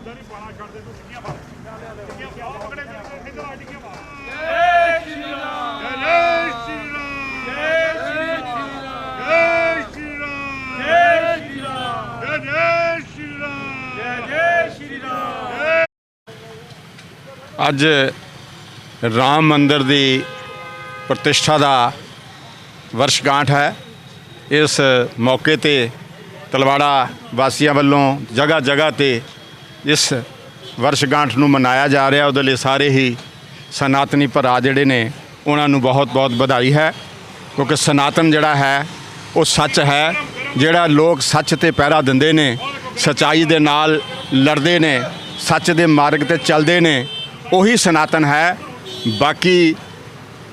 ਇਦਾਂ ਨਹੀਂ ਪਾਣਾ ਛੱਡ ਦੇ ਤੂੰ ਟਿੱਕੀਆਂ ਪਾ ਟਿੱਕੀਆਂ ਪਿਆ ਪਕੜੇ ਇੱਧਰ ਆ ਟਿੱਕੀਆਂ ਪਾ ਜੈ ਸ਼੍ਰੀ ਰਾਮ ਜੈ ਸ਼੍ਰੀ ਰਾਮ ਜੈ ਸ਼੍ਰੀ ਰਾਮ ਜੈ ਸ਼੍ਰੀ ਰਾਮ ਜੈ ਸ਼੍ਰੀ ਰਾਮ ਜੈ ਜੈ ਸ਼੍ਰੀ ਰਾਮ ਅੱਜ ਰਾਮ ਮੰਦਿਰ ਦੀ ਪ੍ਰਤਿਸ਼ਠਾ ਦਾ ਵਰਸ਼ਗਾਂਠ ਹੈ। ਇਸ ਮੌਕੇ ਤੇ ਤਲਵਾੜਾ ਵਾਸੀਆਂ ਵੱਲੋਂ ਜਗ੍ਹਾ ਜਗ੍ਹਾ ਤੇ ਇਸ ਵਰਸ਼ਗਾਂਠ ਨੂੰ ਮਨਾਇਆ ਜਾ ਰਿਹਾ, ਉਹਦੇ ਲਈ ਸਾਰੇ ਹੀ ਸਨਾਤਨੀ ਭਰਾ ਜਿਹੜੇ ਨੇ, ਉਹਨਾਂ ਨੂੰ ਬਹੁਤ-ਬਹੁਤ ਵਧਾਈ ਹੈ। ਕਿਉਂਕਿ ਸਨਾਤਨ ਜਿਹੜਾ ਹੈ, ਉਹ ਸੱਚ ਹੈ। ਜਿਹੜਾ ਲੋਕ ਸੱਚ ਤੇ ਪਹਿਰਾ ਦਿੰਦੇ ਨੇ, ਸਚਾਈ ਦੇ ਨਾਲ ਲੜਦੇ ਨੇ, ਸੱਚ ਦੇ ਮਾਰਗ ਤੇ ਚੱਲਦੇ ਨੇ, ਉਹੀ ਸਨਾਤਨ ਹੈ। ਬਾਕੀ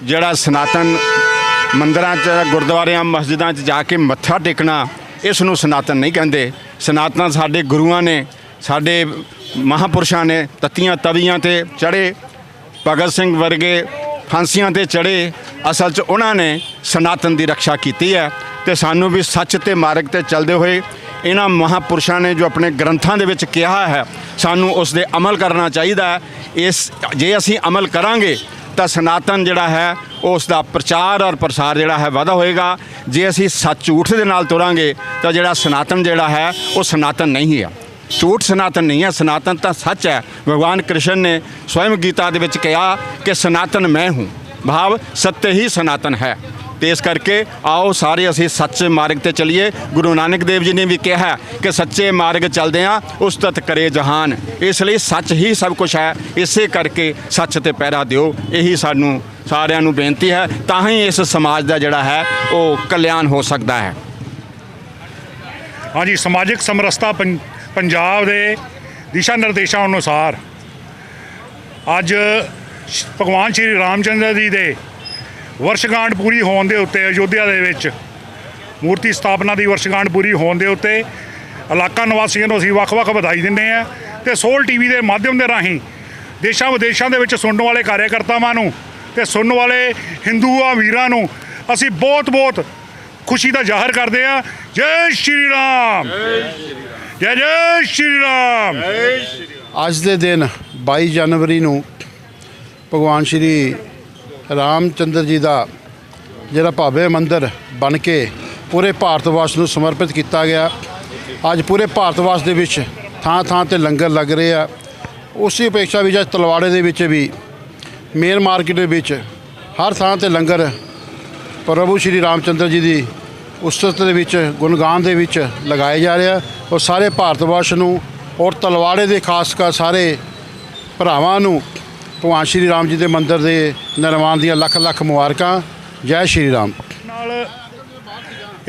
ਜਿਹੜਾ ਸਨਾਤਨ ਮੰਦਰਾਂ 'ਚ, ਗੁਰਦੁਆਰਿਆਂ, ਮਸਜਿਦਾਂ 'ਚ ਜਾ ਕੇ ਮੱਥਾ ਟੇਕਣਾ, ਇਸ ਨੂੰ ਸਨਾਤਨ ਨਹੀਂ ਕਹਿੰਦੇ। ਸਨਾਤਨ ਸਾਡੇ ਗੁਰੂਆਂ ਨੇ ਸਾਡੇ ਮਹਾਪੁਰਸ਼ਾਂ ਨੇ ਤੱਤੀਆਂ ਤਵੀਆਂ ਤੇ ਚੜੇ, ਭਗਤ ਸਿੰਘ ਵਰਗੇ ਫਾਂਸੀਆਂ ਤੇ ਚੜੇ, ਅਸਲ 'ਚ ਉਹਨਾਂ ਨੇ ਸਨਾਤਨ ਦੀ ਰੱਖਿਆ ਕੀਤੀ ਹੈ ਤੇ ਸਾਨੂੰ ਵੀ ਸੱਚ ਤੇ ਮਾਰਗ ਤੇ ਚੱਲਦੇ ਹੋਏ ਇਹਨਾਂ ਮਹਾਪੁਰਸ਼ਾਂ ਨੇ ਜੋ ਆਪਣੇ ਗ੍ਰੰਥਾਂ ਦੇ ਵਿੱਚ ਕਿਹਾ ਹੈ, ਸਾਨੂੰ ਉਸ ਦੇ ਅਮਲ ਕਰਨਾ ਚਾਹੀਦਾ ਹੈ। ਇਸ ਜੇ ਅਸੀਂ ਅਮਲ ਕਰਾਂਗੇ ਤਾਂ ਸਨਾਤਨ ਜਿਹੜਾ ਹੈ, ਉਸ ਦਾ ਪ੍ਰਚਾਰ ਔਰ ਪ੍ਰਸਾਰ ਜਿਹੜਾ ਹੈ ਵਾਧਾ ਹੋਏਗਾ। ਜੇ ਅਸੀਂ ਸੱਚ ਝੂਠ ਦੇ ਨਾਲ ਤੁਰਾਂਗੇ ਤਾਂ ਜਿਹੜਾ ਸਨਾਤਨ ਜਿਹੜਾ ਹੈ, ਉਹ ਸਨਾਤਨ ਨਹੀਂ ਹੈ। ਝੂਠ ਸਨਾਤਨ ਨਹੀਂ ਹੈ, ਸਨਾਤਨ ਤਾਂ ਸੱਚ ਹੈ। ਭਗਵਾਨ ਕ੍ਰਿਸ਼ਨ ਨੇ ਸਵਯੰ ਗੀਤਾ ਦੇ ਵਿੱਚ ਕਿਹਾ ਕਿ ਸਨਾਤਨ ਮੈਂ ਹੂੰ। ਭਾਵ ਸत्य ਹੀ ਸਨਾਤਨ ਹੈ। ਤੇ ਇਸ ਕਰਕੇ ਆਓ ਸਾਰੇ ਅਸੀਂ ਸੱਚੇ ਮਾਰਗ ਤੇ ਚੱਲੀਏ। ਗੁਰੂ ਨਾਨਕ ਦੇਵ ਜੀ ਨੇ ਵੀ ਕਿਹਾ ਕਿ ਸੱਚੇ ਮਾਰਗ ਚੱਲਦੇ ਆ ਉਸਤਤ ਕਰੇ ਜਹਾਨ। ਇਸ ਲਈ ਸੱਚ ਹੀ ਸਭ ਕੁਝ ਹੈ। ਇਸੇ ਕਰਕੇ ਸੱਚ ਤੇ ਪਹਿਰਾ ਦਿਓ। ਇਹੀ ਸਾਨੂੰ ਸਾਰਿਆਂ ਨੂੰ ਬੇਨਤੀ ਹੈ। ਤਾਂ ਹੀ ਇਸ ਸਮਾਜ ਦਾ ਜਿਹੜਾ ਹੈ, ਉਹ ਕਲਿਆਣ ਹੋ ਸਕਦਾ ਹੈ। ਹਾਂਜੀ, ਸਮਾਜਿਕ ਸਮਰਸਤਾ ਪੰ- ਪੰਜਾਬ ਦੇ ਦਿਸ਼ਾ ਨਿਰਦੇਸ਼ਾਂ ਅਨੁਸਾਰ ਅੱਜ ਭਗਵਾਨ ਸ਼੍ਰੀ ਰਾਮਚੰਦਰ ਜੀ ਦੇ ਵਰਸ਼ਗਾਂਠ ਪੂਰੀ ਹੋਣ ਦੇ ਉੱਤੇ ਅਯੋਧਿਆ ਦੇ ਵਿੱਚ ਮੂਰਤੀ ਸਥਾਪਨਾ ਦੀ ਵਰਸ਼ਗਾਂਠ ਪੂਰੀ ਹੋਣ ਦੇ ਉੱਤੇ ਇਲਾਕਾ ਨਿਵਾਸੀਆਂ ਨੂੰ ਅਸੀਂ ਵੱਖ-ਵੱਖ ਵਧਾਈ ਦਿੰਦੇ ਆ ਤੇ ਸੋਲ ਟੀਵੀ ਦੇ ਮਾਧਿਅਮ ਦੇ ਰਾਹੀਂ ਦੇਸ਼ਾਂ ਵਿਦੇਸ਼ਾਂ ਦੇ ਵਿੱਚ ਸੁਣਨ ਵਾਲੇ ਕਾਰਿਆਕਰਤਾਵਾਂ ਨੂੰ ਤੇ ਸੁਣਨ ਵਾਲੇ ਹਿੰਦੂਆਂ ਵੀਰਾਂ ਨੂੰ ਅਸੀਂ ਬਹੁਤ-ਬਹੁਤ ਖੁਸ਼ੀ ਦਾ ਜ਼ਾਹਰ ਕਰਦੇ ਆ ਜੈ ਸ਼੍ਰੀ ਰਾਮ! ਜੈ ਜੈ ਸ਼੍ਰੀ ਰਾਮ। ਅੱਜ ਦੇ ਦਿਨ 22 ਜਨਵਰੀ ਨੂੰ ਭਗਵਾਨ ਸ਼੍ਰੀ ਰਾਮ ਚੰਦਰ ਜੀ ਦਾ ਜਿਹੜਾ ਭਾਵੇ ਮੰਦਿਰ ਬਣ ਕੇ ਪੂਰੇ ਭਾਰਤ ਵਰਸ਼ ਨੂੰ ਸਮਰਪਿਤ ਕੀਤਾ ਗਿਆ। ਅੱਜ ਪੂਰੇ ਭਾਰਤ ਵਰਸ਼ ਦੇ ਵਿੱਚ ਥਾਂ ਥਾਂ ਤੇ ਲੰਗਰ ਲੱਗ ਰਹੇ ਆ। ਉਸੇ ਅਪੇਖਾ ਵਿੱਚ ਅੱਜ ਤਲਵਾੜੇ ਦੇ ਵਿੱਚ ਵੀ, ਮੇਨ ਮਾਰਕੀਟ ਦੇ ਵਿੱਚ ਹਰ ਥਾਂ ਤੇ ਲੰਗਰ ਪ੍ਰਭੂ ਸ਼੍ਰੀ ਰਾਮਚੰਦਰ ਜੀ ਦੀ ਉਸਤਤ ਦੇ ਵਿੱਚ, ਗੁਣਗਾਨ ਦੇ ਵਿੱਚ ਲਗਾਏ ਜਾ ਰਿਹਾ। ਔਰ ਸਾਰੇ ਭਾਰਤਵਰਸ਼ ਨੂੰ ਔਰ ਤਲਵਾੜੇ ਦੇ ਖਾਸ ਕਰ ਸਾਰੇ ਭਰਾਵਾਂ ਨੂੰ ਭਗਵਾਨ ਸ਼੍ਰੀ ਰਾਮ ਜੀ ਦੇ ਮੰਦਿਰ ਦੇ ਨਿਰਮਾਣ ਦੀਆਂ ਲੱਖ ਲੱਖ ਮੁਬਾਰਕਾਂ। ਜੈ ਸ਼੍ਰੀ ਰਾਮ। ਨਾਲ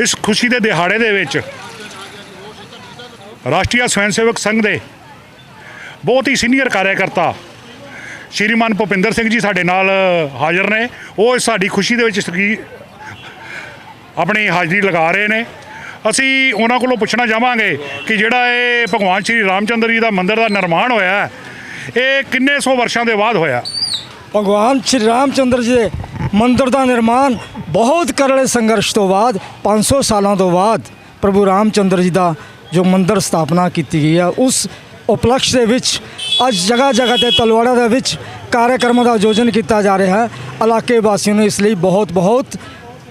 ਇਸ ਖੁਸ਼ੀ ਦੇ ਦਿਹਾੜੇ ਦੇ ਵਿੱਚ ਰਾਸ਼ਟਰੀ ਸਵੈਂ ਸੇਵਕ ਸੰਘ ਦੇ ਬਹੁਤ ਹੀ ਸੀਨੀਅਰ ਕਾਰਿਆਕਰਤਾ ਸ਼੍ਰੀਮਾਨ ਭੁਪਿੰਦਰ ਸਿੰਘ ਜੀ ਸਾਡੇ ਨਾਲ ਹਾਜ਼ਰ ਨੇ। ਉਹ ਸਾਡੀ ਖੁਸ਼ੀ ਦੇ ਵਿੱਚ ਸਗੀ ਆਪਣੀ ਹਾਜ਼ਰੀ ਲਗਾ ਰਹੇ ਨੇ। ਅਸੀਂ ਉਹਨਾਂ ਕੋਲੋਂ ਪੁੱਛਣਾ ਚਾਹਾਂਗੇ ਕਿ ਜਿਹੜਾ ਇਹ ਭਗਵਾਨ ਸ਼੍ਰੀ ਰਾਮਚੰਦਰ ਜੀ ਦਾ ਮੰਦਿਰ ਦਾ ਨਿਰਮਾਣ ਹੋਇਆ ਇਹ ਕਿੰਨੇ ਸੌ ਵਰਸ਼ਾਂ ਦੇ ਬਾਅਦ ਹੋਇਆ? ਭਗਵਾਨ ਸ਼੍ਰੀ ਰਾਮਚੰਦਰ ਜੀ ਦੇ ਮੰਦਿਰ ਦਾ ਨਿਰਮਾਣ ਬਹੁਤ ਕਰੜੇ ਸੰਘਰਸ਼ ਤੋਂ ਬਾਅਦ 500 ਸਾਲਾਂ ਤੋਂ ਬਾਅਦ ਪ੍ਰਭੂ ਰਾਮਚੰਦਰ ਜੀ ਦਾ ਜੋ ਮੰਦਿਰ ਸਥਾਪਨਾ ਕੀਤੀ ਗਈ ਹੈ ਉਸ ਉਪਲਕਸ਼ ਦੇ ਵਿੱਚ, ਅੱਜ ਜਗ੍ਹਾ ਜਗ੍ਹਾ ਤੇ ਤਲਵਾੜਾ ਦੇ ਵਿੱਚ ਕਾਰਜਕਰਮਾਂ ਦਾ ਆਯੋਜਨ ਕੀਤਾ ਜਾ ਰਿਹਾ ਹੈ। ਇਲਾਕੇ ਵਾਸੀਆਂ ਨੂੰ ਇਸ ਲਈ ਬਹੁਤ ਬਹੁਤ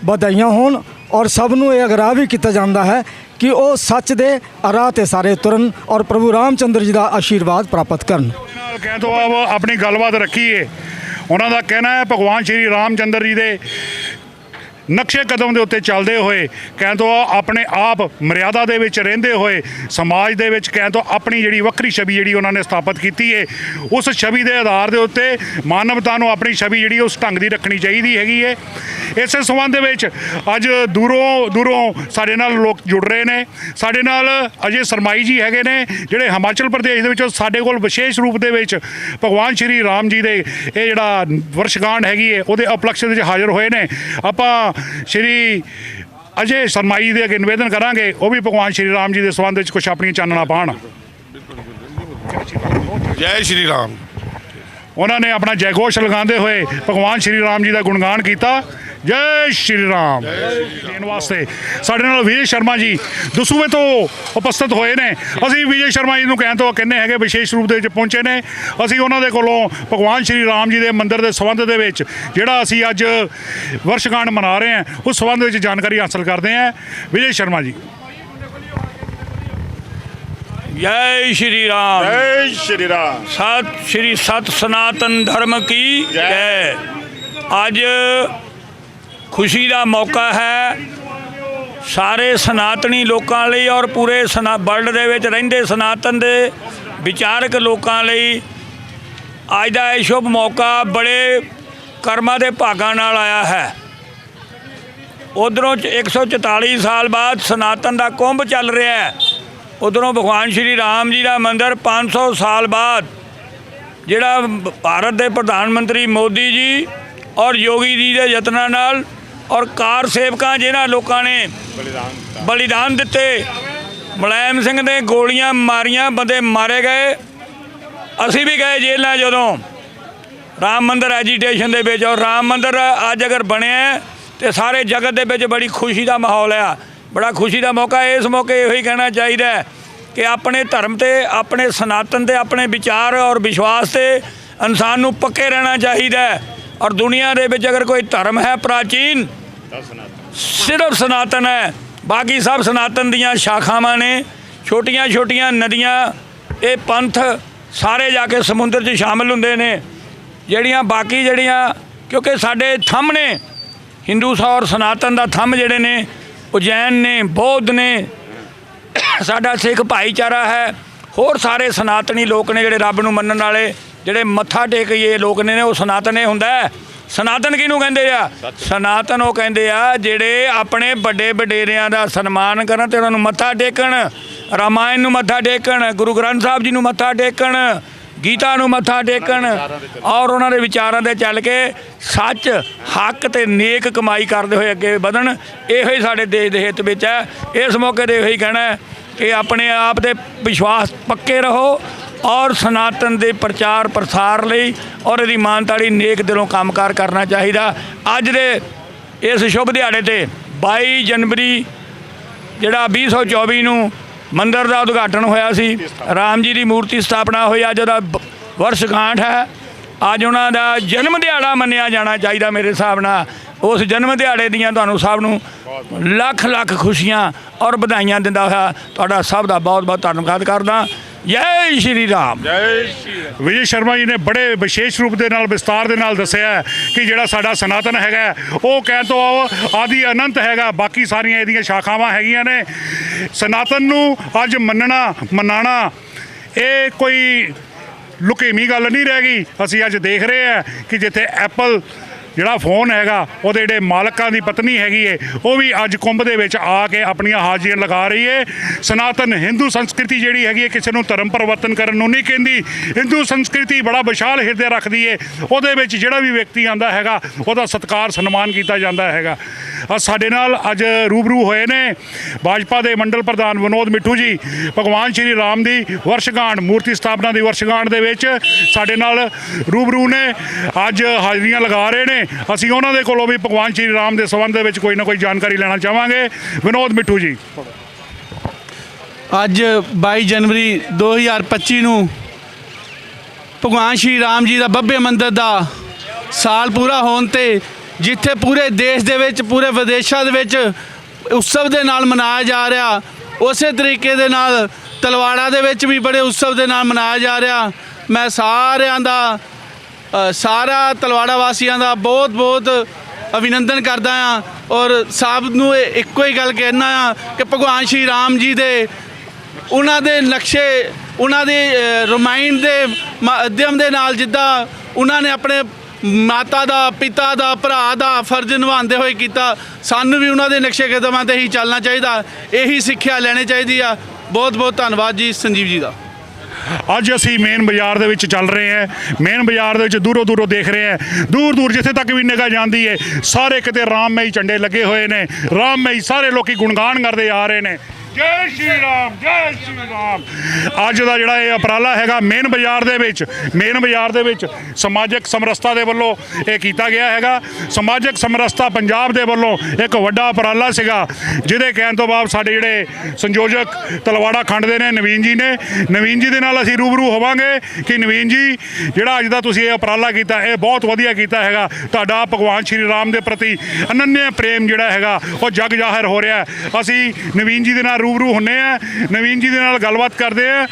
ਵਧਾਈਆਂ ਹੋਣ। ਔਰ ਸਭ ਨੂੰ ਇਹ ਅਗਰਾਹ ਵੀ ਕੀਤਾ ਜਾਂਦਾ ਹੈ ਕਿ ਉਹ ਸੱਚ ਦੇ ਰਾਹ ਤੇ ਸਾਰੇ ਤੁਰਨ ਔਰ ਪ੍ਰਭੂ ਰਾਮਚੰਦਰ ਜੀ ਦਾ ਆਸ਼ੀਰਵਾਦ ਪ੍ਰਾਪਤ ਕਰਨ। ਨਾਲ ਕਹਿਣ ਤੋਂ ਬਾਅਦ ਆਪਣੀ ਗੱਲਬਾਤ ਰੱਖੀਏ। ਉਹਨਾਂ ਦਾ ਕਹਿਣਾ ਹੈ ਭਗਵਾਨ ਸ਼੍ਰੀ ਰਾਮਚੰਦਰ ਜੀ ਦੇ ਨਕਸ਼ੇ ਕਦਮ ਦੇ ਉੱਤੇ ਚੱਲਦੇ ਹੋਏ ਕਹਿੰਦੇ ਆਪਣੇ ਆਪ ਮਰਿਆਦਾ ਦੇ ਵਿੱਚ ਰਹਿੰਦੇ ਹੋਏ, ਸਮਾਜ ਦੇ ਵਿੱਚ ਕਹਿਣ ਆਪਣੀ ਜਿਹੜੀ ਵੱਖਰੀ ਛਵੀ ਜਿਹੜੀ ਉਹਨਾਂ ਨੇ ਸਥਾਪਿਤ ਕੀਤੀ ਹੈ ਉਸ ਛਵੀ ਦੇ ਆਧਾਰ ਦੇ ਉੱਤੇ ਮਾਨਵਤਾ ਨੂੰ ਆਪਣੀ ਛਵੀ ਜਿਹੜੀ ਉਸ ਢੰਗ ਦੀ ਰੱਖਣੀ ਚਾਹੀਦੀ ਹੈਗੀ ਹੈ ਇਸੇ ਸੰਬੰਧ ਦੇ ਵਿੱਚ ਅੱਜ ਦੂਰੋਂ ਦੂਰੋਂ ਸਾਡੇ ਨਾਲ ਲੋਕ ਜੁੜ ਰਹੇ ਨੇ। ਸਾਡੇ ਨਾਲ ਅਜੇ ਸਰਮਾਈ ਜੀ ਹੈਗੇ ਨੇ, ਜਿਹੜੇ ਹਿਮਾਚਲ ਪ੍ਰਦੇਸ਼ ਦੇ ਵਿੱਚ ਸਾਡੇ ਕੋਲ ਵਿਸ਼ੇਸ਼ ਰੂਪ ਦੇ ਵਿੱਚ ਭਗਵਾਨ ਸ਼੍ਰੀ ਰਾਮ ਜੀ ਦੇ ਇਹ ਜਿਹੜਾ ਵਰਸ਼ਗਾਂਠ ਹੈਗੀ ਹੈ ਉਹਦੇ ਉਪਲਕਸ਼ ਦੇ ਵਿੱਚ ਹਾਜ਼ਰ ਹੋਏ ਨੇ। ਆਪਾਂ ਸ਼੍ਰੀ ਅਜੇ ਸਰਮਾਈ ਦੇ ਅੱਗੇ ਨਿਵੇਦਨ ਕਰਾਂਗੇ ਉਹ ਵੀ ਭਗਵਾਨ ਸ਼੍ਰੀ ਰਾਮ ਜੀ ਦੇ ਸੰਬੰਧ ਵਿੱਚ ਕੁਝ ਆਪਣੀਆਂ ਚਾਨਣਾ ਪਾਣ। ਜੈ ਸ਼੍ਰੀ ਰਾਮ। ਉਹਨਾਂ ਨੇ ਆਪਣਾ ਜੈਘੋਸ਼ ਲਗਾਉਂਦੇ ਹੋਏ ਭਗਵਾਨ ਸ਼੍ਰੀ ਰਾਮ ਜੀ ਦਾ ਗੁਣਗਾਨ ਕੀਤਾ। ਜੈ ਸ਼੍ਰੀ ਰਾਮ। ਦੇਣ ਵਾਸਤੇ ਸਾਡੇ ਨਾਲ ਵਿਜੇ ਸ਼ਰਮਾ ਜੀ ਦਸੂਵੇਂ ਤੋਂ ਉਪਸਥਿਤ ਹੋਏ ਨੇ। ਅਸੀਂ ਵਿਜੇ ਸ਼ਰਮਾ ਜੀ ਨੂੰ ਕਹਿਣ ਤੋਂ ਕਹਿੰਦੇ ਹੈਗੇ ਵਿਸ਼ੇਸ਼ ਰੂਪ ਦੇ ਵਿੱਚ ਪਹੁੰਚੇ ਨੇ। ਅਸੀਂ ਉਹਨਾਂ ਦੇ ਕੋਲੋਂ ਭਗਵਾਨ ਸ਼੍ਰੀ ਰਾਮ ਜੀ ਦੇ ਮੰਦਿਰ ਦੇ ਸੰਬੰਧ ਦੇ ਵਿੱਚ ਜਿਹੜਾ ਅਸੀਂ ਅੱਜ ਵਰਸ਼ਗਾਂਠ ਮਨਾ ਰਹੇ ਹਾਂ ਉਸ ਸੰਬੰਧ ਵਿੱਚ ਜਾਣਕਾਰੀ ਹਾਸਲ ਕਰਦੇ ਹਾਂ। ਵਿਜੇ ਸ਼ਰਮਾ ਜੀ। ਜੈ ਸ਼੍ਰੀ ਰਾਮ। ਜੈ ਸ਼੍ਰੀ ਰਾਮ। ਸਤ ਸ਼੍ਰੀ ਸਤ ਸਨਾਤਨ ਧਰਮ ਕੀ? ਜੈ। ਅੱਜ ਖੁਸ਼ੀ ਦਾ ਮੌਕਾ ਹੈ। ਸਾਰੇ ਸਨਾਤਨੀ ਲੋਕਾਂ ਲਈ ਔਰ ਪੂਰੇ ਸਨਾ, ਵਰਲਡ ਦੇ ਵਿੱਚ ਰਹਿੰਦੇ ਸਨਾਤਨ ਦੇ ਵਿਚਾਰਕ ਲੋਕਾਂ ਲਈ ਅੱਜ ਦਾ ਇਹ ਸ਼ੁਭ ਮੌਕਾ ਬੜੇ ਕਰਮਾਂ ਦੇ ਭਾਗਾਂ ਨਾਲ ਆਇਆ ਹੈ। ਉਧਰੋਂ 144 ਸਾਲ ਬਾਅਦ ਸਨਾਤਨ ਦਾ ਕੁੰਭ ਚੱਲ ਰਿਹਾ ਹੈ। ਉਧਰੋਂ ਭਗਵਾਨ ਸ਼੍ਰੀ ਰਾਮ ਜੀ ਦਾ ਮੰਦਿਰ 500 ਸਾਲ ਬਾਅਦ ਜਿਹੜਾ ਭਾਰਤ ਦੇ ਪ੍ਰਧਾਨ ਮੰਤਰੀ ਮੋਦੀ ਜੀ ਔਰ ਯੋਗੀ ਜੀ ਦੇ ਯਤਨਾਂ ਨਾਲ ਔਰ ਕਾਰ ਸੇਵਕਾਂ ਜਿਨ੍ਹਾਂ ਲੋਕਾਂ ਨੇ ਬਲੀਦਾਨ ਦਿੱਤੇ। ਮੁਲਾਇਮ ਸਿੰਘ ਨੇ ਗੋਲੀਆਂ ਮਾਰੀਆਂ ਬੰਦੇ ਮਾਰੇ ਗਏ। ਅਸੀਂ ਵੀ ਗਏ ਜੇਲ੍ਹਾਂ ਜਦੋਂ। ਰਾਮ ਮੰਦਿਰ ਐਜੀਟੇਸ਼ਨ ਦੇ ਵਿੱਚ। ਔਰ ਰਾਮ ਮੰਦਿਰ ਅੱਜ ਅਗਰ ਬਣਿਆ ਤੇ ਸਾਰੇ ਜਗਤ ਦੇ ਵਿੱਚ ਬੜੀ ਖੁਸ਼ੀ ਦਾ ਮਾਹੌਲ ਆ। ਬੜਾ ਖੁਸ਼ੀ ਦਾ ਮੌਕਾ। ਇਸ ਮੌਕੇ ਇਹੋ ਹੀ ਕਹਿਣਾ ਚਾਹੀਦਾ ਹੈ ਕਿ ਆਪਣੇ ਧਰਮ ਤੇ ਆਪਣੇ ਸਨਾਤਨ ਤੇ ਆਪਣੇ ਵਿਚਾਰ ਔਰ ਵਿਸ਼ਵਾਸ ਤੇ ਇਨਸਾਨ ਨੂੰ ਪੱਕੇ ਰਹਿਣਾ ਚਾਹੀਦਾ ਹੈ। ਔਰ ਦੁਨੀਆ ਦੇ ਵਿੱਚ ਅਗਰ ਕੋਈ ਧਰਮ ਹੈ ਪ੍ਰਾਚੀਨ ਸਿਰਫ ਸਨਾਤਨ ਹੈ। ਬਾਕੀ ਸਭ ਸਨਾਤਨ ਦੀਆਂ ਸ਼ਾਖਾਵਾਂ ਨੇ ਛੋਟੀਆਂ ਛੋਟੀਆਂ ਨਦੀਆਂ ਇਹ ਪੰਥ ਸਾਰੇ ਜਾ ਕੇ ਸਮੁੰਦਰ 'ਚ ਸ਼ਾਮਲ ਹੁੰਦੇ ਨੇ। ਜਿਹੜੀਆਂ ਬਾਕੀ ਜਿਹੜੀਆਂ ਕਿਉਂਕਿ ਸਾਡੇ ਥੰਮ ਨੇ ਹਿੰਦੂ ਔਰ ਸਨਾਤਨ ਦਾ ਥੰਮ ਜਿਹੜੇ ਨੇ ਉਜੈਨ ਨੇ ਬੌਧ ਨੇ। ਸਾਡਾ ਸਿੱਖ ਭਾਈਚਾਰਾ ਹੈ। ਹੋਰ ਸਾਰੇ ਸਨਾਤਨੀ ਲੋਕ ਨੇ ਜਿਹੜੇ ਰੱਬ ਨੂੰ ਮੰਨਣ ਵਾਲੇ। ਜਿਹੜੇ ਮੱਥਾ ਟੇਕਈਏ ਲੋਕ ਨੇ ਉਹ ਸਨਾਤਨ ਇਹ ਹੁੰਦਾ ਸਨਾਤਨ ਕਿਹਨੂੰ ਕਹਿੰਦੇ ਆ? ਸਨਾਤਨ ਉਹ ਕਹਿੰਦੇ ਆ ਜਿਹੜੇ ਆਪਣੇ ਵੱਡੇ ਵਡੇਰਿਆਂ ਦਾ ਸਨਮਾਨ ਕਰਨ ਤੇ ਉਹਨਾਂ ਨੂੰ ਮੱਥਾ ਟੇਕਣ, ਰਾਮਾਇਣ ਨੂੰ ਮੱਥਾ ਟੇਕਣ, ਗੁਰੂ ਗ੍ਰੰਥ ਸਾਹਿਬ ਜੀ ਨੂੰ ਮੱਥਾ ਟੇਕਣ, ਗੀਤਾ ਨੂੰ ਮੱਥਾ ਟੇਕਣ ਔਰ ਉਹਨਾਂ ਦੇ ਵਿਚਾਰਾਂ ਦੇ ਚੱਲ ਕੇ ਸੱਚ, ਹੱਕ ਤੇ ਨੇਕ ਕਮਾਈ ਕਰਦੇ ਹੋਏ ਅੱਗੇ ਵਧਣ, ਇਹੋ ਹੀ ਸਾਡੇ ਦੇਸ਼ ਦੇ ਹਿੱਤ ਵਿੱਚ ਹੈ। ਇਸ ਮੌਕੇ ਤੇ ਇਹੋ ਹੀ ਕਹਿਣਾ ਕਿ ਆਪਣੇ ਆਪ 'ਤੇ ਵਿਸ਼ਵਾਸ ਪੱਕੇ ਰਹੋ ਔਰ ਸਨਾਤਨ ਦੇ ਪ੍ਰਚਾਰ ਪ੍ਰਸਾਰ ਲਈ ਔਰ ਇਹਦੀ ਮਾਨਤਾ ਲਈ ਨੇਕ ਦਿਲੋਂ ਕੰਮਕਾਰ ਕਰਨਾ ਚਾਹੀਦਾ। ਅੱਜ ਦੇ ਇਸ ਸ਼ੁਭ ਦਿਹਾੜੇ ਤੇ 22 ਜਨਵਰੀ ਜਿਹੜਾ 2024 ਨੂੰ ਮੰਦਰ ਦਾ ਉਦਘਾਟਨ ਹੋਇਆ ਸੀ, ਰਾਮ ਜੀ ਦੀ ਮੂਰਤੀ ਸਥਾਪਨਾ ਹੋਈ, ਅੱਜ ਉਹਦਾ ਵਰਸ਼ਗਾਂਠ ਹੈ। ਅੱਜ ਉਹਨਾਂ ਦਾ ਜਨਮ ਦਿਹਾੜਾ ਮੰਨਿਆ ਜਾਣਾ ਚਾਹੀਦਾ ਮੇਰੇ ਹਿਸਾਬ ਨਾਲ। ਉਸ ਜਨਮ ਦਿਹਾੜੇ ਦੀਆਂ ਤੁਹਾਨੂੰ ਸਭ ਨੂੰ ਲੱਖ ਲੱਖ ਖੁਸ਼ੀਆਂ ਔਰ ਵਧਾਈਆਂ ਦਿੰਦਾ ਹੋਇਆ ਤੁਹਾਡਾ ਸਭ ਦਾ ਬਹੁਤ ਬਹੁਤ ਧੰਨਵਾਦ ਕਰਦਾ। ਜੈ ਸ਼੍ਰੀ ਰਾਮ। ਜੈ ਸ਼੍ਰੀ ਰਾਮ। ਵਿਜੇ ਸ਼ਰਮਾ ਜੀ ਨੇ ਬੜੇ ਵਿਸ਼ੇਸ਼ ਰੂਪ ਦੇ ਨਾਲ ਵਿਸਤਾਰ ਦੇ ਨਾਲ ਦੱਸਿਆ ਹੈ ਕਿ ਜਿਹੜਾ ਸਾਡਾ ਸਨਾਤਨ ਹੈਗਾ ਉਹ ਕਹਿ ਤੋਂ ਆਦੀ ਅਨੰਤ ਹੈਗਾ ਬਾਕੀ ਸਾਰੀਆਂ ਇਹਦੀਆਂ ਸ਼ਾਖਾਵਾਂ ਹੈਗੀਆਂ ਨੇ। ਸਨਾਤਨ ਨੂੰ ਅੱਜ ਮੰਨਣਾ ਮਨਾਣਾ ਇਹ ਕੋਈ ਲੁਕੇਮੀ ਗੱਲ ਨਹੀਂ ਰਹਿ ਗਈ। ਅਸੀਂ ਅੱਜ ਦੇਖ ਰਹੇ ਹਾਂ ਕਿ ਜਿੱਥੇ ਐਪਲ ਜਿਹੜਾ ਫੋਨ ਹੈਗਾ, ਉਹਦੇ ਜਿਹੜੇ ਮਾਲਕਾਂ ਦੀ ਪਤਨੀ ਹੈਗੀ ਏ, ਉਹ ਵੀ ਅੱਜ ਕੁੰਭ ਦੇ ਵਿੱਚ ਆ ਕੇ ਆਪਣੀਆਂ ਹਾਜ਼ਰੀਆਂ ਲਗਾ ਰਹੀ ਏ। ਸਨਾਤਨ ਹਿੰਦੂ ਸੰਸਕ੍ਰਿਤੀ ਜਿਹੜੀ ਹੈਗੀ ਏ, ਕਿਸੇ ਨੂੰ ਧਰਮ ਪਰਿਵਰਤਨ ਕਰਨ ਨੂੰ ਨਹੀਂ ਕਹਿੰਦੀ। ਹਿੰਦੂ ਸੰਸਕ੍ਰਿਤੀ ਬੜਾ ਵਿਸ਼ਾਲ ਹਿਰਦੇ ਰੱਖਦੀ ਏ। ਉਹਦੇ ਵਿੱਚ ਜਿਹੜਾ ਵੀ ਵਿਅਕਤੀ ਆਂਦਾ ਹੈਗਾ, ਉਹਦਾ ਸਤਿਕਾਰ, ਸਨਮਾਨ ਕੀਤਾ ਜਾਂਦਾ ਹੈਗਾ। ਅੱਜ ਸਾਡੇ ਨਾਲ ਅੱਜ ਰੂਬਰੂ ਹੋਏ ਨੇ ਭਾਜਪਾ ਦੇ ਮੰਡਲ ਪ੍ਰਧਾਨ ਵਿਨੋਦ ਮਿੱਠੂ ਜੀ, ਭਗਵਾਨ ਸ਼੍ਰੀ ਰਾਮ ਦੀ ਵਰਸ਼ਗਾਂਠ, ਮੂਰਤੀ ਸਥਾਪਨਾ ਦੀ ਵਰਸ਼ਗਾਂਠ ਦੇ ਵਿੱਚ ਸਾਡੇ ਨਾਲ ਰੂਬਰੂ ਨੇ। ਅੱਜ ਹਾਜ਼ਰੀਆਂ ਲਗਾ ਰਹੇ ਨੇ। ਅਸੀਂ ਉਹਨਾਂ ਦੇ ਕੋਲੋਂ ਵੀ ਭਗਵਾਨ ਸ਼੍ਰੀ ਰਾਮ ਦੇ ਸੰਬੰਧ ਦੇ ਵਿੱਚ ਕੋਈ ਨਾ ਕੋਈ ਜਾਣਕਾਰੀ ਲੈਣਾ ਚਾਹਾਂਗੇ। ਵਿਨੋਦ ਮਿੱਠੂ ਜੀ। ਅੱਜ 22 ਜਨਵਰੀ 2025 ਨੂੰ ਭਗਵਾਨ ਸ਼੍ਰੀ ਰਾਮ ਜੀ ਦਾ ਬੱਬੇ ਮੰਦਿਰ ਦਾ ਸਾਲ ਪੂਰਾ ਹੋਣ ਤੇ ਜਿੱਥੇ ਪੂਰੇ ਦੇਸ਼ ਦੇ ਵਿੱਚ, ਪੂਰੇ ਵਿਦੇਸ਼ਾਂ ਦੇ ਵਿੱਚ ਉਤਸਵ ਦੇ ਨਾਲ ਮਨਾਇਆ ਜਾ ਰਿਹਾ, ਉਸੇ ਤਰੀਕੇ ਦੇ ਨਾਲ ਤਲਵਾੜਾ ਦੇ ਵਿੱਚ ਵੀ ਬੜੇ ਉਤਸਵ ਦੇ ਨਾਲ ਮਨਾਇਆ ਜਾ ਰਿਹਾ। ਮੈਂ ਸਾਰਿਆਂ ਦਾ ਸਾਰਾ ਤਲਵਾੜਾ ਵਾਸੀਆਂ ਦਾ ਬਹੁਤ ਬਹੁਤ ਅਭਿਨੰਦਨ ਕਰਦਾ ਆ ਔਰ ਸਭ ਨੂੰ ਇਹ ਇੱਕੋ ਹੀ ਗੱਲ ਕਹਿਣਾ ਆ ਕਿ ਭਗਵਾਨ ਸ਼੍ਰੀ ਰਾਮ ਜੀ ਦੇ ਉਹਨਾਂ ਦੇ ਨਕਸ਼ੇ, ਉਹਨਾਂ ਦੇ ਰਮਾਇਣ ਦੇ ਮਾਧਿਅਮ ਦੇ ਨਾਲ ਜਿੱਦਾਂ ਉਹਨਾਂ ਨੇ ਆਪਣੇ ਮਾਤਾ ਦਾ, ਪਿਤਾ ਦਾ, ਭਰਾ ਦਾ ਫਰਜ਼ ਨਿਭਾਉਂਦੇ ਹੋਏ ਕੀਤਾ, ਸਾਨੂੰ ਵੀ ਉਹਨਾਂ ਦੇ ਨਕਸ਼ੇ ਕਦਮਾਂ ਤੇ ਹੀ ਚੱਲਣਾ ਚਾਹੀਦਾ, ਇਹੀ ਸਿੱਖਿਆ ਲੈਣੀ ਚਾਹੀਦੀ ਆ। ਬਹੁਤ ਬਹੁਤ ਧੰਨਵਾਦ ਜੀ ਸੰਜੀਵ ਜੀ ਦਾ। ਅੱਜ ਅਸੀਂ ਮੇਨ ਬਾਜ਼ਾਰ ਦੇ ਵਿੱਚ ਚੱਲ ਰਹੇ ਹਾਂ। ਮੇਨ ਬਾਜ਼ਾਰ ਦੇ ਵਿੱਚ ਦੂਰੋਂ ਦੂਰੋਂ ਦੇਖ ਰਹੇ ਹਾਂ। ਦੂਰ ਦੂਰ ਜਿੱਥੇ ਤੱਕ ਵੀ ਨਿਗਾਹ ਜਾਂਦੀ ਹੈ, ਸਾਰੇ ਕਿਤੇ ਰਾਮਮਈ ਝੰਡੇ ਲੱਗੇ ਹੋਏ ਨੇ। ਰਾਮਮਈ ਸਾਰੇ ਲੋਕੀ ਗੁਣਗਾਨ ਕਰਦੇ ਆ ਰਹੇ ਨੇ। ਜੈ ਸ਼੍ਰੀ ਰਾਮ, ਜੈ ਸ਼੍ਰੀ ਰਾਮ। ਅੱਜ ਦਾ ਜਿਹੜਾ ਇਹ ਅਪਰਾਲਾ ਹੈਗਾ ਮੇਨ ਬਾਜ਼ਾਰ ਦੇ ਵਿੱਚ, ਮੇਨ ਬਾਜ਼ਾਰ ਦੇ ਵਿੱਚ ਸਮਾਜਿਕ ਸਮਰਸਤਾ ਦੇ ਵੱਲੋਂ ਇਹ ਕੀਤਾ ਗਿਆ ਹੈਗਾ। ਸਮਾਜਿਕ ਸਮਰਸਤਾ ਪੰਜਾਬ ਦੇ ਵੱਲੋਂ ਇੱਕ ਵੱਡਾ ਉਪਰਾਲਾ ਸੀਗਾ, ਜਿਹਦੇ ਕਹਿਣ ਤੋਂ ਬਾਅਦ ਸਾਡੇ ਜਿਹੜੇ ਸੰਯੋਜਕ ਤਲਵਾੜਾ ਖੰਡ ਦੇ ਨੇ, ਨਵੀਨ ਜੀ ਨੇ। ਨਵੀਨ ਜੀ ਦੇ ਨਾਲ ਅਸੀਂ ਰੂਬਰੂ ਹੋਵਾਂਗੇ ਕਿ ਨਵੀਨ ਜੀ, ਜਿਹੜਾ ਅੱਜ ਦਾ ਤੁਸੀਂ ਇਹ ਉਪਰਾਲਾ ਕੀਤਾ, ਇਹ ਬਹੁਤ ਵਧੀਆ ਕੀਤਾ ਹੈਗਾ। ਤੁਹਾਡਾ ਭਗਵਾਨ ਸ਼੍ਰੀ ਰਾਮ ਦੇ ਪ੍ਰਤੀ ਅਨੰਨਿਆ ਪ੍ਰੇਮ ਜਿਹੜਾ ਹੈਗਾ, ਉਹ ਜਗ ਜ਼ਾਹਰ ਹੋ ਰਿਹਾ ਅਸੀਂ ਨਵੀਨ ਜੀ ਦੇ ਨਾਲ ਰੂਬਰੂ ਹੁੰਨੇ ਆ। ਨਵੀਨ ਜੀ ਦੇ ਨਾਲ ਗੱਲਬਾਤ ਕਰਦੇ ਆ।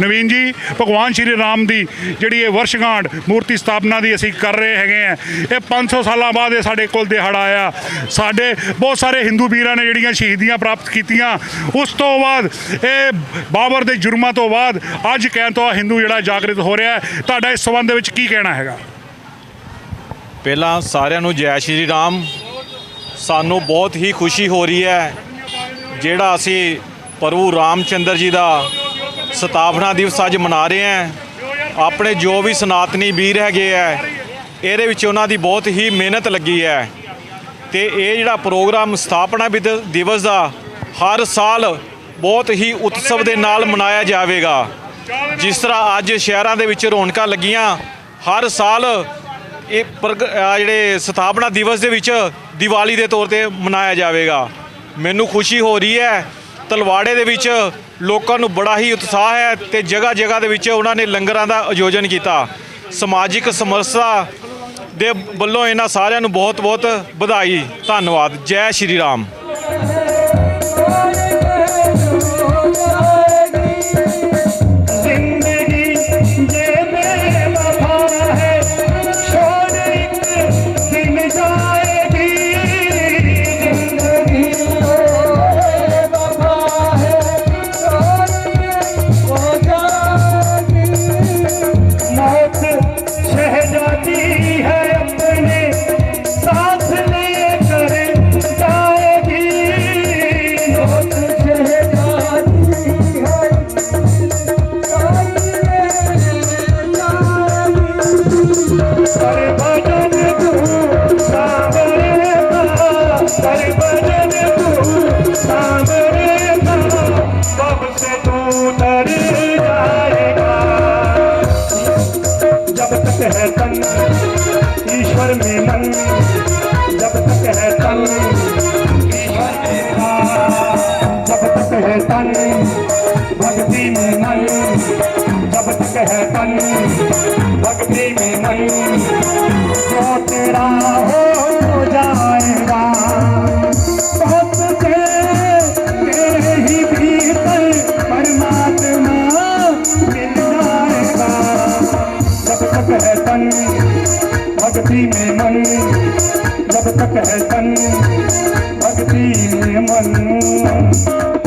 ਨਵੀਨ ਜੀ, ਭਗਵਾਨ ਸ਼੍ਰੀ ਰਾਮ ਦੀ ਜਿਹੜੀ ਇਹ ਵਰਸ਼ਗਾਂਠ ਮੂਰਤੀ ਸਥਾਪਨਾ ਦੀ ਅਸੀਂ ਕਰ ਰਹੇ ਹੈਗੇ ਆ। ਇਹ 500 ਸਾਲਾਂ ਬਾਅਦ ਇਹ ਸਾਡੇ ਕੋਲ ਦਿਹਾੜਾ ਆਇਆ। ਸਾਡੇ ਬਹੁਤ ਸਾਰੇ ਹਿੰਦੂ ਵੀਰਾਂ ਨੇ ਜਿਹੜੀਆਂ ਸ਼ਹੀਦੀਆਂ ਪ੍ਰਾਪਤ ਕੀਤੀਆਂ। ਉਸ ਤੋਂ ਬਾਅਦ ਇਹ ਬਾਬਰ ਦੇ ਜੁਰਮਾਂ ਤੋਂ ਬਾਅਦ ਅੱਜ ਕਹਿਣ ਤੋਂ ਹਿੰਦੂ ਜਿਹੜਾ ਜਾਗਰਿਤ ਹੋ ਰਿਹਾ ਹੈ। ਤੁਹਾਡਾ ਇਸ ਸੰਬੰਧ ਦੇ ਵਿੱਚ ਕੀ ਕਹਿਣਾ ਹੈਗਾ? ਪਹਿਲਾਂ ਸਾਰਿਆਂ ਨੂੰ ਜੈ ਸ਼੍ਰੀ ਰਾਮ। ਸਾਨੂੰ ਬਹੁਤ ਹੀ ਖੁਸ਼ੀ ਹੋ ਰਹੀ ਹੈ ਜਿਹੜਾ ਅਸੀਂ ਪ੍ਰਭੂ ਰਾਮਚੰਦਰ ਜੀ ਦਾ ਸਤਾਪਨਾ ਦਿਵਸ ਅੱਜ ਮਨਾ ਰਹੇ ਹਾਂ, ਆਪਣੇ ਜੋ ਵੀ ਸਨਾਤਨੀ ਵੀਰ ਹੈਗੇ ਆ, ਇਹਦੇ ਵਿੱਚ ਉਹਨਾਂ ਦੀ ਬਹੁਤ ਹੀ ਮਿਹਨਤ ਲੱਗੀ ਹੈ। ਤੇ ਇਹ ਜਿਹੜਾ ਪ੍ਰੋਗਰਾਮ ਸਥਾਪਨਾ ਵਿਦ- ਦਿਵਸ ਦਾ ਹਰ ਸਾਲ ਬਹੁਤ ਹੀ ਉਤਸਵ ਦੇ ਨਾਲ ਮਨਾਇਆ ਜਾਵੇਗਾ। ਜਿਸ ਤਰ੍ਹਾਂ ਅੱਜ ਸ਼ਹਿਰਾਂ ਦੇ ਵਿੱਚ ਰੌਣਕਾਂ ਲੱਗੀਆਂ, ਹਰ ਸਾਲ ਇਹ ਪ੍ਰਗ- ਜਿਹੜੇ ਸਥਾਪਨਾ ਦਿਵਸ ਦੇ ਵਿੱਚ ਦੀਵਾਲੀ ਦੇ ਤੌਰ ਤੇ ਮਨਾਇਆ ਜਾਵੇਗਾ। ਮੈਨੂੰ ਖੁਸ਼ੀ ਹੋ ਰਹੀ ਹੈ। ਤਲਵਾੜੇ ਦੇ ਵਿੱਚ ਲੋਕਾਂ ਨੂੰ ਬੜਾ ਹੀ ਉਤਸ਼ਾਹ ਹੈ ਤੇ ਜਗ੍ਹਾ ਜਗ੍ਹਾ ਦੇ ਵਿੱਚ ਉਹਨਾਂ ਨੇ ਲੰਗਰਾਂ ਦਾ ਆਯੋਜਨ ਕੀਤਾ। ਸਮਾਜਿਕ ਸਮਰਸਤਾ ਦੇ ਵੱਲੋਂ ਇਹਨਾਂ ਸਾਰਿਆਂ ਨੂੰ ਬਹੁਤ ਬਹੁਤ ਵਧਾਈ। ਧੰਨਵਾਦ। ਜੈ ਸ਼੍ਰੀ ਰਾਮ। ईश्वर में मन, जब तक है तन जब तक है तन, भक्ति में मन, जब तक है में मन जो तेरा हो जाएगा बहुत से तेरे ही भीतर परमात्मा मिल जाएगा जब तक है तन भक्ति में मन जब तक है तन भक्ति में मन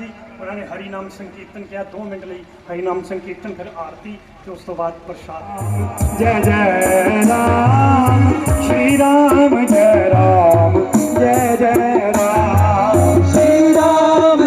ਜੀ, ਉਹਨਾਂ ਨੇ ਹਰੀ ਨਾਮ ਸੰਕੀਰਤਨ ਕਿਹਾ 2 ਮਿੰਟ ਲਈ ਹਰੀ ਨਾਮ ਸੰਕੀਰਤਨ, ਫਿਰ ਆਰਤੀ ਤੇ ਉਸ ਤੋਂ ਬਾਅਦ ਪ੍ਰਸ਼ਾਦ। ਜੈ ਜੈ ਰਾਮ, ਸ਼੍ਰੀ ਰਾਮ, ਜੈ ਰਾਮ, ਜੈ Jai Ram, Shri Ram.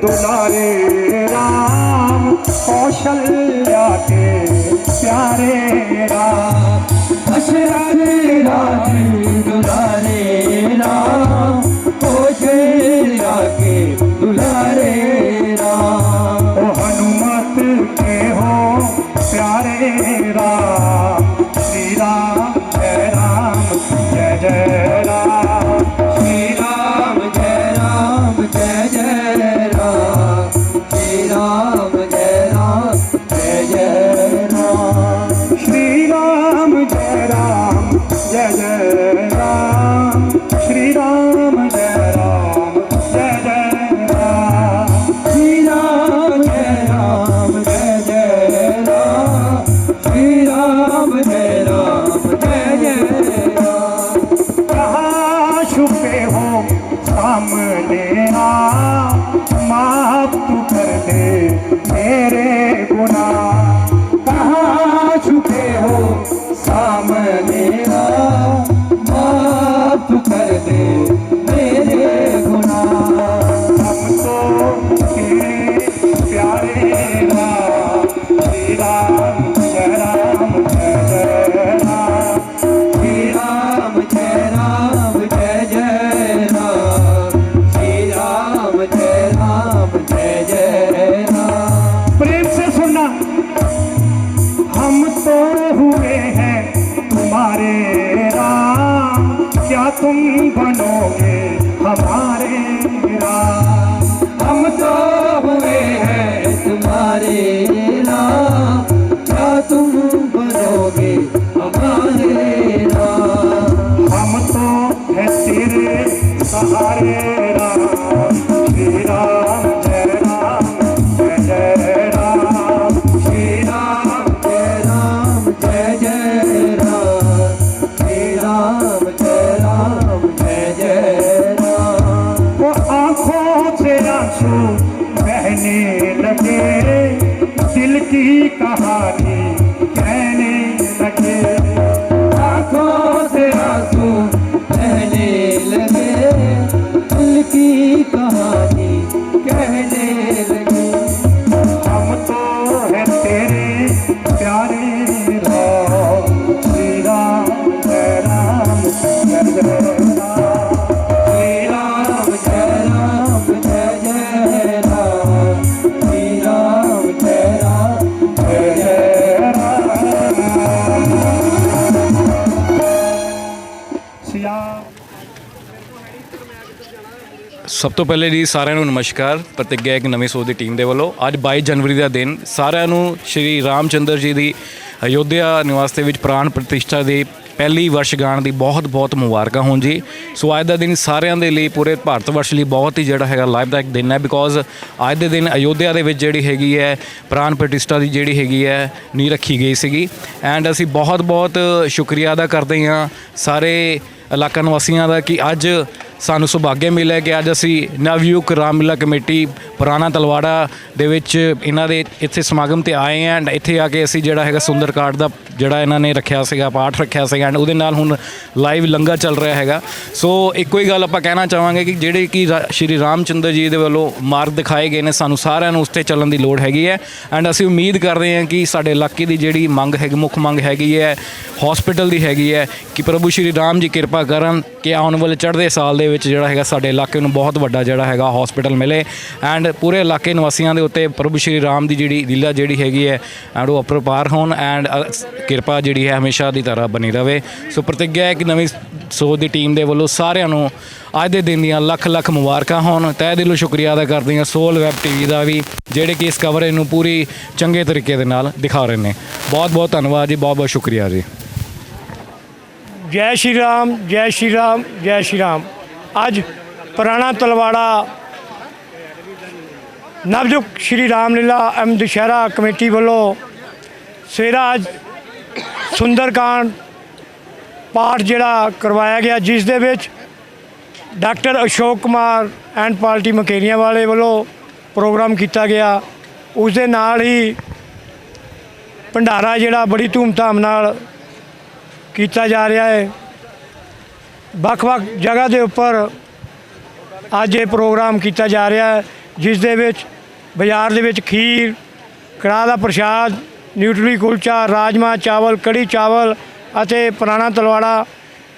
don't know. Shri day. लगे दिल ਸਭ ਤੋਂ ਪਹਿਲੇ ਜੀ ਸਾਰਿਆਂ ਨੂੰ ਨਮਸਕਾਰ, ਪ੍ਰਤਿਗਿਆ ਇੱਕ ਨਵੀਂ ਸੋਚ ਦੀ ਟੀਮ ਦੇ ਵੱਲੋਂ। ਅੱਜ 22 ਜਨਵਰੀ ਦਾ ਦਿਨ, ਸਾਰਿਆਂ ਨੂੰ ਸ਼੍ਰੀ ਰਾਮਚੰਦਰ ਜੀ ਦੀ ਅਯੋਧਿਆ ਨਿਵਾਸ ਦੇ ਵਿੱਚ ਪ੍ਰਾਣ ਪ੍ਰਤਿਸ਼ਠਾ ਦੀ ਪਹਿਲੀ ਵਰਸ਼ਗਾਂਠ ਦੀ ਬਹੁਤ ਬਹੁਤ ਮੁਬਾਰਕਾਂ ਹੋਣ ਜੀ। ਸੋ ਅੱਜ ਦਾ ਦਿਨ ਸਾਰਿਆਂ ਦੇ ਲਈ ਪੂਰੇ ਭਾਰਤ ਵਰਸ਼ ਲਈ ਬਹੁਤ ਹੀ ਜਿਹੜਾ ਹੈਗਾ ਲਾਭਦਾਇਕ ਦਿਨ ਹੈ ਬਿਕੋਜ਼ ਅੱਜ ਦੇ ਦਿਨ ਅਯੋਧਿਆ ਦੇ ਵਿੱਚ ਜਿਹੜੀ ਹੈਗੀ ਹੈ, ਪ੍ਰਾਣ ਪ੍ਰਤਿਸ਼ਠਾ ਦੀ ਜਿਹੜੀ ਹੈਗੀ ਹੈ ਨੀ ਰੱਖੀ ਗਈ ਸੀਗੀ। ਐਂਡ ਅਸੀਂ ਬਹੁਤ ਬਹੁਤ ਸ਼ੁਕਰੀਆ ਅਦਾ ਕਰਦੇ ਹਾਂ ਸਾਰੇ ਇਲਾਕਾ ਨਿਵਾਸੀਆਂ ਦਾ ਕਿ ਅੱਜ ਸਾਨੂੰ ਸੁਭਾਗਿਆ ਮਿਲਿਆ ਕਿ ਅੱਜ ਅਸੀਂ ਨਵਯੁਗ ਰਾਮਲੀਲਾ ਕਮੇਟੀ ਪੁਰਾਣਾ ਤਲਵਾੜਾ ਦੇ ਵਿੱਚ ਇਹਨਾਂ ਦੇ ਇੱਥੇ ਸਮਾਗਮ ਤੇ ਆਏ ਹਾਂ ਐਂਡ ਇੱਥੇ ਆ ਕੇ ਅਸੀਂ ਜਿਹੜਾ ਹੈਗਾ ਸੁੰਦਰ ਦਾ ਜਿਹੜਾ ਇਹਨਾਂ ਨੇ ਰੱਖਿਆ ਸੀਗਾ, ਪਾਠ ਰੱਖਿਆ ਸੀਗਾ ਐਂਡ ਉਹਦੇ ਨਾਲ ਹੁਣ ਲਾਈਵ ਲੰਗਰ ਚੱਲ ਰਿਹਾ ਹੈਗਾ। ਸੋ ਇੱਕੋ ਹੀ ਗੱਲ ਆਪਾਂ ਕਹਿਣਾ ਚਾਹਾਂਗੇ ਕਿ ਜਿਹੜੇ ਕਿ ਰਾ- ਸ਼੍ਰੀ ਰਾਮਚੰਦਰ ਜੀ ਦੇ ਵੱਲੋਂ ਮਾਰਗ ਦਿਖਾਏ ਗਏ ਨੇ, ਸਾਨੂੰ ਸਾਰਿਆਂ ਨੂੰ ਉਸ ਤੇ ਚੱਲਣ ਦੀ ਲੋੜ ਹੈਗੀ ਹੈ ਐਂਡ ਅਸੀਂ ਉਮੀਦ ਕਰਦੇ ਹਾਂ ਕਿ ਸਾਡੇ ਇਲਾਕੇ ਦੀ ਜਿਹੜੀ ਮੰਗ ਹੈਗੀ, ਮੁੱਖ ਮੰਗ ਹੈਗੀ ਹੈ ਹਸਪੀਟਲ ਦੀ ਹੈਗੀ ਹੈ ਕਿ ਪ੍ਰਭੂ ਸ਼੍ਰੀ ਰਾਮ ਜੀ ਕਿਰਪਾ ਕਰਨ ਕਿ ਆਉਣ ਵਾਲੇ ਚੜ੍ਹਦੇ ਸਾਲ ਦੇ ਵਿੱਚ ਜਿਹੜਾ ਹੈਗਾ ਸਾਡੇ ਇਲਾਕੇ ਨੂੰ ਬਹੁਤ ਵੱਡਾ ਜਿਹੜਾ ਹੈਗਾ ਹਸਪੀਟਲ ਮਿਲੇ ਐਂਡ ਪੂਰੇ ਇਲਾਕੇ ਨਿਵਾਸੀਆਂ ਦੇ ਉੱਤੇ ਪ੍ਰਭੂ ਸ਼੍ਰੀ ਰਾਮ ਦੀ ਜਿਹੜੀ ਲੀਲਾ ਜਿਹੜੀ ਹੈਗੀ ਹੈ ਐਂਡ ਉਹ ਅਪਰਪਾਰ ਹੋਣ ਐਂਡ ਕਿਰਪਾ ਜਿਹੜੀ ਹੈ ਹਮੇਸ਼ਾ ਦੀ ਤਰ੍ਹਾਂ ਬਣੀ ਰਵੇ। ਸੋ ਪ੍ਰਤਿਗਿਆ ਹੈ ਕਿ ਨਵੀਂ ਸੋਚ ਦੀ ਟੀਮ ਦੇ ਵੱਲੋਂ ਸਾਰਿਆਂ ਨੂੰ ਅੱਜ ਦੇ ਦਿਨ ਦੀਆਂ ਲੱਖ ਲੱਖ ਮੁਬਾਰਕਾਂ ਹੋਣ। ਤਹਿ ਦਿਲੋਂ ਸ਼ੁਕਰੀਆ ਅਦਾ ਕਰਦੀ ਹਾਂ ਸੋਲ ਵੈਬ ਟੀਵੀ ਦਾ ਵੀ, ਜਿਹੜੇ ਕਿ ਇਸ ਕਵਰੇਜ ਨੂੰ ਪੂਰੀ ਚੰਗੇ ਤਰੀਕੇ ਦੇ ਨਾਲ ਦਿਖਾ ਰਹੇ ਨੇ। ਬਹੁਤ ਬਹੁਤ ਧੰਨਵਾਦ ਜੀ, ਬਹੁਤ ਬਹੁਤ ਸ਼ੁਕਰੀਆ ਜੀ। ਜੈ ਸ਼੍ਰੀ ਰਾਮ, ਜੈ ਸ਼੍ਰੀ ਰਾਮ, ਜੈ ਸ਼੍ਰੀ ਰਾਮ। ਅੱਜ ਪੁਰਾਣਾ ਤਲਵਾੜਾ ਨਵਯੁਗ ਸ਼੍ਰੀ ਰਾਮਲੀਲਾ ਐਮ ਦੁਸ਼ਹਿਰਾ ਕਮੇਟੀ ਵੱਲੋਂ ਸਵੇਰਾ ਅੱਜ ਸੁੰਦਰਕਾਂਡ ਪਾਠ ਜਿਹੜਾ ਕਰਵਾਇਆ ਗਿਆ, ਜਿਸ ਦੇ ਵਿੱਚ doctor Ashok Kumar and party Mukerian ਵਾਲੇ ਵੱਲੋਂ ਪ੍ਰੋਗਰਾਮ ਕੀਤਾ ਗਿਆ। ਉਸ ਦੇ ਨਾਲ ਹੀ ਭੰਡਾਰਾ ਜਿਹੜਾ ਬੜੀ ਧੂਮਧਾਮ ਨਾਲ ਕੀਤਾ ਜਾ ਰਿਹਾ ਹੈ। ਵੱਖ-ਵੱਖ ਜਗ੍ਹਾ ਦੇ ਉੱਪਰ ਅੱਜ ਇਹ ਪ੍ਰੋਗਰਾਮ ਕੀਤਾ ਜਾ ਰਿਹਾ ਹੈ, ਜਿਸ ਦੇ ਵਿੱਚ ਬਾਜ਼ਾਰ ਦੇ ਵਿੱਚ ਖੀਰ, ਕੜਾਹ ਦਾ ਪ੍ਰਸ਼ਾਦ, ਨਿਊਟਰੀ ਕੁਲਚਾ, ਰਾਜਮਾ ਚਾਵਲ, ਕੜੀ ਚਾਵਲ ਅਤੇ ਪੁਰਾਣਾ ਤਲਵਾੜਾ,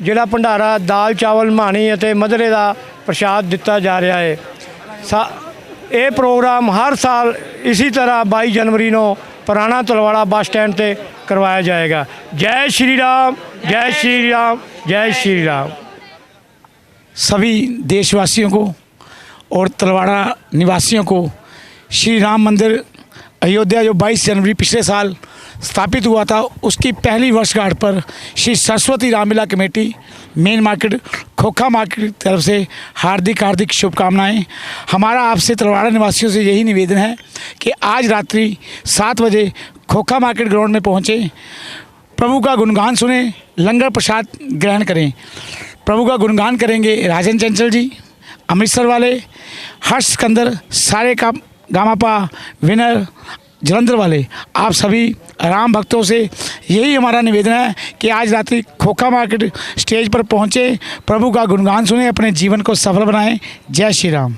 ਜਿਹੜਾ ਭੰਡਾਰਾ ਦਾਲ ਚਾਵਲ, ਮਾਣੀ ਅਤੇ ਮਧਰੇ ਦਾ ਪ੍ਰਸ਼ਾਦ ਦਿੱਤਾ ਜਾ ਰਿਹਾ ਹੈ। ਇਹ ਪ੍ਰੋਗਰਾਮ ਹਰ ਸਾਲ ਇਸੇ ਤਰ੍ਹਾਂ 22 ਜਨਵਰੀ ਨੂੰ ਪੁਰਾਣਾ ਤਲਵਾੜਾ ਬੱਸ ਸਟੈਂਡ ਤੇ ਕਰਵਾਇਆ ਜਾਏਗਾ। ਜੈ ਸ਼੍ਰੀ ਰਾਮ, ਜੈ ਸ਼੍ਰੀ ਰਾਮ, ਜੈ ਸ਼੍ਰੀ ਰਾਮ। सभी देशवासियों को और तलवाड़ा निवासियों को श्री राम मंदिर अयोध्या जो 22 जनवरी पिछले साल स्थापित हुआ था, उसकी पहली वर्षगांठ पर Shri Saraswati Ramlila committee, main market, Khokha market की तरफ़ से हार्दिक हार्दिक शुभकामनाएँ। हमारा आपसे तलवाड़ा निवासियों से यही निवेदन है कि आज रात्रि सात बजे खोखा मार्केट ग्राउंड में पहुँचें, प्रभु का गुणगान सुने, लंगर प्रसाद ग्रहण करें। प्रभु का गुणगान करेंगे राजन चंचल जी, अमृतसर वाले, हर्ष कंदर सारे का गामापा विनर जलंधर वाले। आप सभी राम भक्तों से यही हमारा निवेदन है कि आज रात्रि खोखा मार्केट स्टेज पर पहुँचें, प्रभु का गुणगान सुने, अपने जीवन को सफल बनाएँ। जय श्री राम।